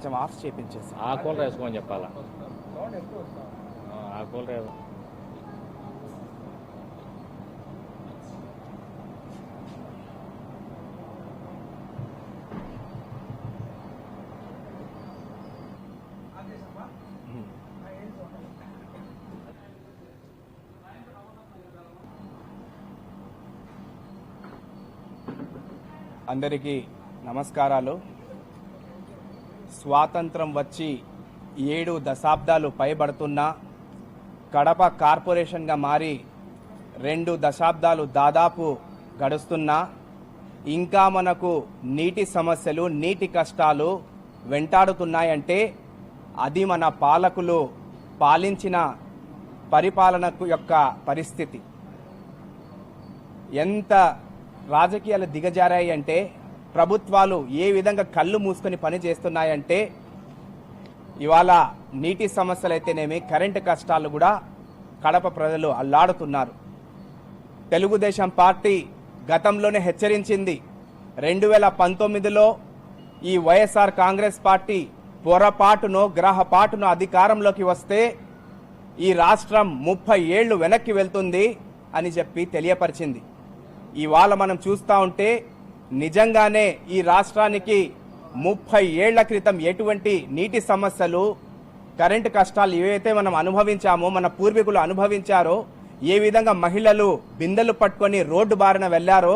కొంచెం ఆఫ్ చేపించేసి. ఆ కూలర్ వేసుకోమని చెప్పాలా? ఆ, కూలర్. అందరికీ నమస్కారాలు. స్వాతంత్రం వచ్చి ఏడు దశాబ్దాలు పైబడుతున్నా కడప కార్పొరేషన్గా మారి రెండు దశాబ్దాలు దాదాపు గడుస్తున్నా ఇంకా మనకు నీటి సమస్యలు నీటి కష్టాలు వెంటాడుతున్నాయంటే అది మన పాలకులు పాలించిన పరిపాలనకు యొక్క పరిస్థితి. ఎంత రాజకీయాలు దిగజారాయి అంటే ప్రభుత్వాలు ఏ విధంగా కళ్ళు మూసుకొని పని చేస్తున్నాయంటే ఇవాళ నీటి సమస్యలు అయితేనేమి కరెంటు కష్టాలు కూడా కడప ప్రజలు అల్లాడుతున్నారు. తెలుగుదేశం పార్టీ గతంలోనే హెచ్చరించింది. రెండు వేల పంతొమ్మిదిలో ఈ వైఎస్ఆర్ కాంగ్రెస్ పార్టీ పొరపాటునో గ్రహపాటును అధికారంలోకి వస్తే ఈ రాష్ట్రం ముప్పై ఏళ్ళు వెనక్కి వెళ్తుంది అని చెప్పి తెలియపరిచింది. ఇవాళ మనం చూస్తూ ఉంటే నిజంగానే ఈ రాష్ట్రానికి ముప్పై ఏళ్ళ క్రితం ఎటువంటి నీటి సమస్యలు కరెంటు కష్టాలు ఏవైతే మనం అనుభవించామో మన పూర్వీకులు అనుభవించారో ఏ విధంగా మహిళలు బిందెలు పట్టుకొని రోడ్డు బారిన వెళ్ళారో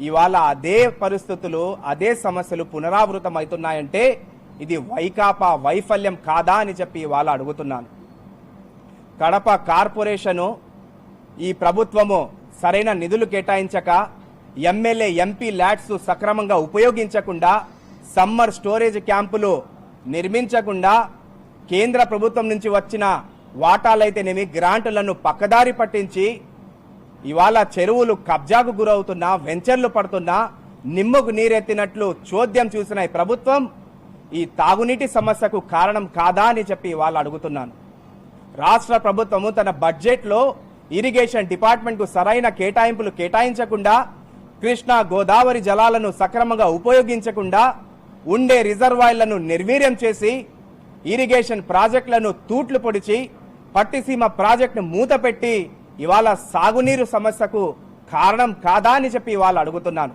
ఇవాళ అదే పరిస్థితులు అదే సమస్యలు పునరావృతం అవుతున్నాయంటే ఇది వైకాపా వైఫల్యం కాదా అని చెప్పి ఇవాళ అడుగుతున్నాను. కడప కార్పొరేషను ఈ ప్రభుత్వము సరైన నిధులు కేటాయించక ఎమ్మెల్యే ఎంపీ ల్యాడ్స్ సక్రమంగా ఉపయోగించకుండా సమ్మర్ స్టోరేజ్ క్యాంపులు నిర్మించకుండా కేంద్ర ప్రభుత్వం నుంచి వచ్చిన వాటాలైతేనేమి గ్రాంట్లను పక్కదారి పట్టించి ఇవాళ చెరువులు కబ్జాకు గురవుతున్నా వెంచర్లు పడుతున్నా నిమ్మకు నీరెత్తినట్లు చోద్యం చూసిన ఈ ప్రభుత్వం ఈ తాగునీటి సమస్యకు కారణం కాదా అని చెప్పి ఇవాళ అడుగుతున్నాను. రాష్ట్ర ప్రభుత్వము తన బడ్జెట్లో ఇరిగేషన్ డిపార్ట్మెంట్కు సరైన కేటాయింపులు కేటాయించకుండా కృష్ణా గోదావరి జలాలను సక్రమంగా ఉపయోగించకుండా ఉండే రిజర్వాయర్లను నిర్వీర్యం చేసి ఇరిగేషన్ ప్రాజెక్టులను తూట్లు పొడిచి పట్టిసీమ ప్రాజెక్టును మూతపెట్టి ఇవాళ సాగునీరు సమస్యకు కారణం కాదా అని చెప్పి ఇవాళ అడుగుతున్నాను.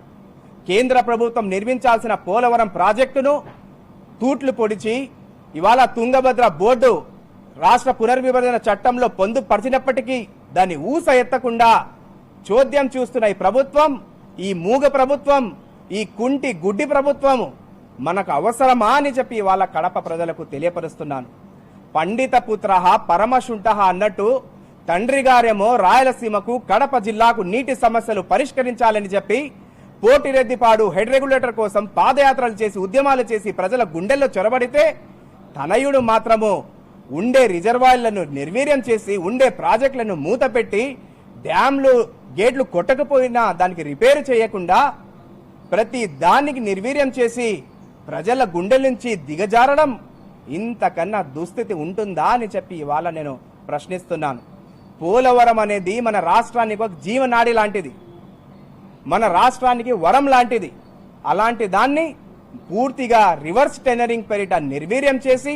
కేంద్ర ప్రభుత్వం నిర్మించాల్సిన పోలవరం ప్రాజెక్టును తూట్లు పొడిచి ఇవాళ తుంగభద్ర బోర్డు రాష్ట్ర పునర్విభజన చట్టంలో పొందుపరిచినప్పటికీ దాన్ని ఊస ఎత్తకుండా చోద్యం చూస్తున్న ఈ ప్రభుత్వం ఈ మూగ ప్రభుత్వం ఈ కుంటి గుడ్డి ప్రభుత్వం మనకు అవసరమా అని చెప్పి వాళ్ళ కడప ప్రజలకు తెలియపరుస్తున్నాను. పండిత పుత్ర పరమశుంఠ అన్నట్టు తండ్రి గారేమో రాయలసీమకు కడప జిల్లాకు నీటి సమస్యలు పరిష్కరించాలని చెప్పి పోటిరెడ్డిపాడు హెడ్ రెగ్యులేటర్ కోసం పాదయాత్రలు చేసి ఉద్యమాలు చేసి ప్రజల గుండెల్లో చొరబడితే తనయుడు మాత్రము ఉండే రిజర్వాయర్లను నిర్వీర్యం చేసి ఉండే ప్రాజెక్టులను మూతపెట్టి డ్యాంలు గేట్లు కొట్టకపోయినా దానికి రిపేర్ చేయకుండా ప్రతి దానికి నిర్వీర్యం చేసి ప్రజల గుండెల నుంచి దిగజారడం ఇంతకన్నా దుస్థితి ఉంటుందా అని చెప్పి ఇవాళ నేను ప్రశ్నిస్తున్నాను. పోలవరం అనేది మన రాష్ట్రానికి ఒక జీవనాడి లాంటిది. మన రాష్ట్రానికి వరం లాంటిది. అలాంటి దాన్ని పూర్తిగా రివర్స్ టెనరింగ్ పేరిట నిర్వీర్యం చేసి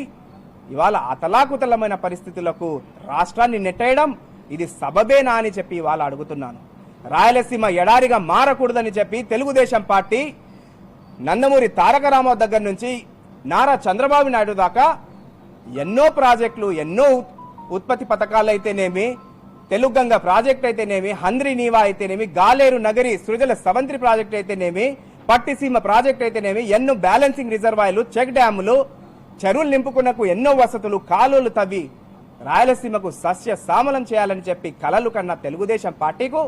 ఇవాళ అతలాకుతలమైన పరిస్థితులకు రాష్ట్రాన్ని నెట్టేయడం ఇది సబబేనా అని చెప్పి ఇవాళ అడుగుతున్నాను. రాయలసీమ ఎడారిగా మారకూడదని చెప్పి తెలుగుదేశం పార్టీ నందమూరి తారక రామారావు దగ్గర నుంచి నారా చంద్రబాబు నాయుడు దాకా ఎన్నో ప్రాజెక్టులు ఎన్నో ఉత్- ఉత్పత్తి పథకాలు అయితేనేమి తెలుగంగ ప్రాజెక్ట్ అయితేనేమి హంద్రి నీవా అయితేనేమి గాలేరు నగరి సృజల సవంత్రి ప్రాజెక్ట్ అయితేనేమి పట్టిసీమ ప్రాజెక్ట్ అయితేనేమి ఎన్నో బ్యాలెన్సింగ్ రిజర్వాయర్లు చెక్ డ్యాములు చెరువులు నింపుకున్నకు ఎన్నో వసతులు కాలువలు తవ్వి రాయలసీమకు సస్య సామలం చేయాలని చెప్పి కలలు కన్న తెలుగుదేశం పార్టీకు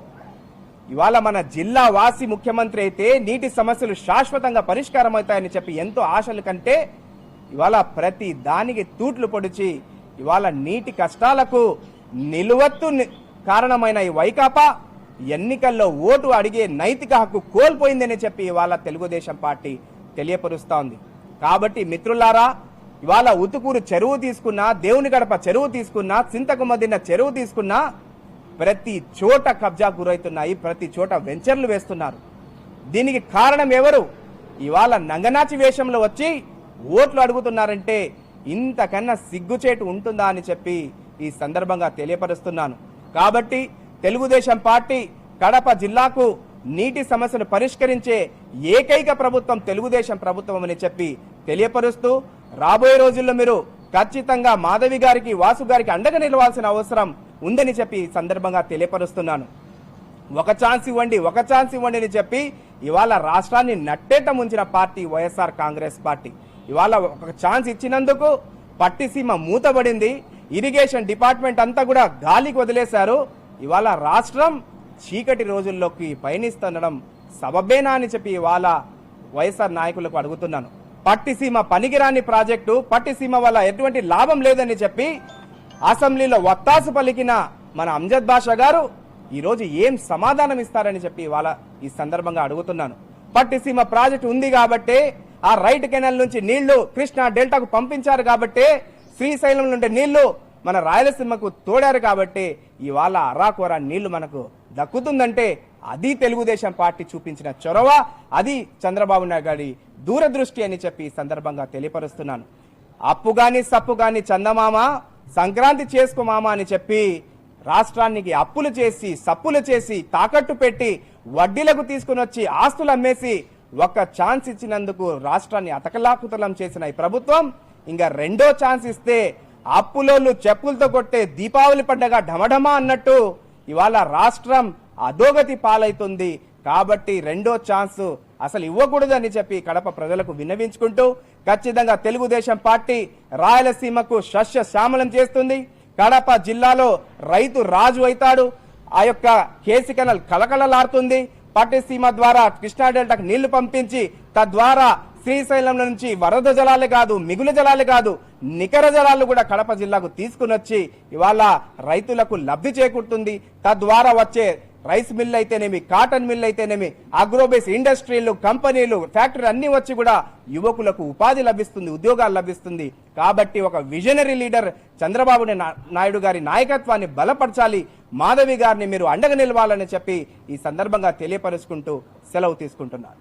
ఇవాళ మన జిల్లా వాసి ముఖ్యమంత్రి అయితే నీటి సమస్యలు శాశ్వతంగా పరిష్కారం అవుతాయని చెప్పి ఎంతో ఆశలు కంటే ఇవాళ ప్రతి దానికి తూట్లు పొడిచి ఇవాళ నీటి కష్టాలకు నిలువత్తు కారణమైన ఈ వైకాపా ఎన్నికల్లో ఓటు అడిగే నైతిక హక్కు కోల్పోయిందని చెప్పి ఇవాళ తెలుగుదేశం పార్టీ తెలియపరుస్తోంది కాబట్టి మిత్రులారా ఇవాళ ఉతుకూరు చెరువు తీసుకున్నా దేవుని గడప చెరువు తీసుకున్నా చింతకుమదిన చెరువు తీసుకున్నా ప్రతి చోట కబ్జా గురవుతున్నాయి ప్రతి చోట వెంచర్లు వేస్తున్నారు. దీనికి కారణం ఎవరు? ఇవాళ నంగనాచి వేషంలో వచ్చి ఓట్లు అడుగుతున్నారంటే ఇంతకన్నా సిగ్గుచేటు ఉంటుందా అని చెప్పి ఈ సందర్భంగా తెలియపరుస్తున్నాను. కాబట్టి తెలుగుదేశం పార్టీ కడప జిల్లాకు నీటి సమస్యను పరిష్కరించే ఏకైక ప్రభుత్వం తెలుగుదేశం ప్రభుత్వం అని చెప్పి తెలియపరుస్తూ రాబోయే రోజుల్లో మీరు ఖచ్చితంగా మాధవి గారికి వాసు గారికి అండగా నిలవాల్సిన అవసరం ఉందని చెప్పి సందర్భంగా తెలియపరుస్తున్నాను. ఒక ఛాన్స్ ఇవ్వండి ఒక ఛాన్స్ ఇవ్వండి అని చెప్పి ఇవాళ రాష్ట్రాన్ని నట్టేట ముంచిన పార్టీ వైఎస్ఆర్ కాంగ్రెస్ పార్టీ. ఇవాళ ఒక ఛాన్స్ ఇచ్చినందుకు పట్టిసీమ మూతబడింది. ఇరిగేషన్ డిపార్ట్మెంట్ అంతా కూడా గాలికి వదిలేశారు. ఇవాళ రాష్ట్రం చీకటి రోజుల్లోకి పయనిస్తుండడం సబబేనా అని చెప్పి ఇవాళ వైఎస్ఆర్ నాయకులకు అడుగుతున్నాను. పట్టిసీమ పనికిరాని ప్రాజెక్టు పట్టిసీమ వల్ల ఎటువంటి లాభం లేదని చెప్పి అసెంబ్లీలో వత్తాసు పలికిన మన అంజద్ బాషా గారు ఈరోజు ఏం సమాధానం ఇస్తారని చెప్పి ఇవాళ ఈ సందర్భంగా అడుగుతున్నాను. పట్టిసీమ ప్రాజెక్టు ఉంది కాబట్టే ఆ రైట్ కెనాల్ నుంచి నీళ్ళు కృష్ణా డెల్టాకు పంపించారు కాబట్టే శ్రీశైలం నుండి నీళ్ళు మన రాయలసీమకు తోడారు కాబట్టి ఇవాళ అరాకోరా నీళ్ళు మనకు దక్కుతుందంటే అది తెలుగుదేశం పార్టీ చూపించిన చొరవ అది చంద్రబాబు నాయుడు గారి దూరదృష్టి అని చెప్పి ఈ సందర్భంగా తెలియపరుస్తున్నాను. అప్పు గాని సప్పు గాని చందమామ సంక్రాంతి చేసుకోమామ అని చెప్పి రాష్ట్రానికి అప్పులు చేసి సప్పులు చేసి తాకట్టు పెట్టి వడ్డీలకు తీసుకుని వచ్చి ఆస్తులు అమ్మేసి ఒక్క ఛాన్స్ ఇచ్చినందుకు రాష్ట్రాన్ని అతకలాకుతలం చేసిన ఈ ప్రభుత్వం ఇంకా రెండో ఛాన్స్ ఇస్తే అప్పులోళ్ళు చెప్పులతో కొట్టే దీపావళి పండగ ఢమఢమా అన్నట్టు ఇవాళ రాష్ట్రం అధోగతి పాలవుతుంది కాబట్టి రెండో ఛాన్స్ అసలు ఇవ్వకూడదని చెప్పి కడప ప్రజలకు విన్నవించుకుంటూ ఖచ్చితంగా తెలుగుదేశం పార్టీ రాయలసీమకు శస్య శ్యామలం చేస్తుంది. కడప జిల్లాలో రైతు రాజు అవుతాడు. ఆ యొక్క కేసీ కెనల్ కలకలలాడుతుంది పట్టిసీమ ద్వారా కృష్ణా డెల్టాకు నీళ్ళు పంపించి తద్వారా శ్రీశైలం నుంచి వరద జలాలే కాదు మిగులు జలాలే కాదు నికర జలాలు కూడా కడప జిల్లాకు తీసుకుని వచ్చి ఇవాళ రైతులకు లబ్ధి చేకూరుతుంది. తద్వారా వచ్చే రైస్ మిల్ అయితేనేమి కాటన్ మిల్ అయితేనేమి అగ్రోబేస్ ఇండస్ట్రీలు కంపెనీలు ఫ్యాక్టరీ అన్ని వచ్చి కూడా యువకులకు ఉపాధి లభిస్తుంది ఉద్యోగాలు లభిస్తుంది. కాబట్టి ఒక విజనరీ లీడర్ చంద్రబాబు నా- నాయుడు గారి నాయకత్వాన్ని బలపరచాలి మాధవి గారిని మీరు అండగా నిలవాలని చెప్పి ఈ సందర్భంగా తెలియపరుచుకుంటూ సెలవు తీసుకుంటున్నారు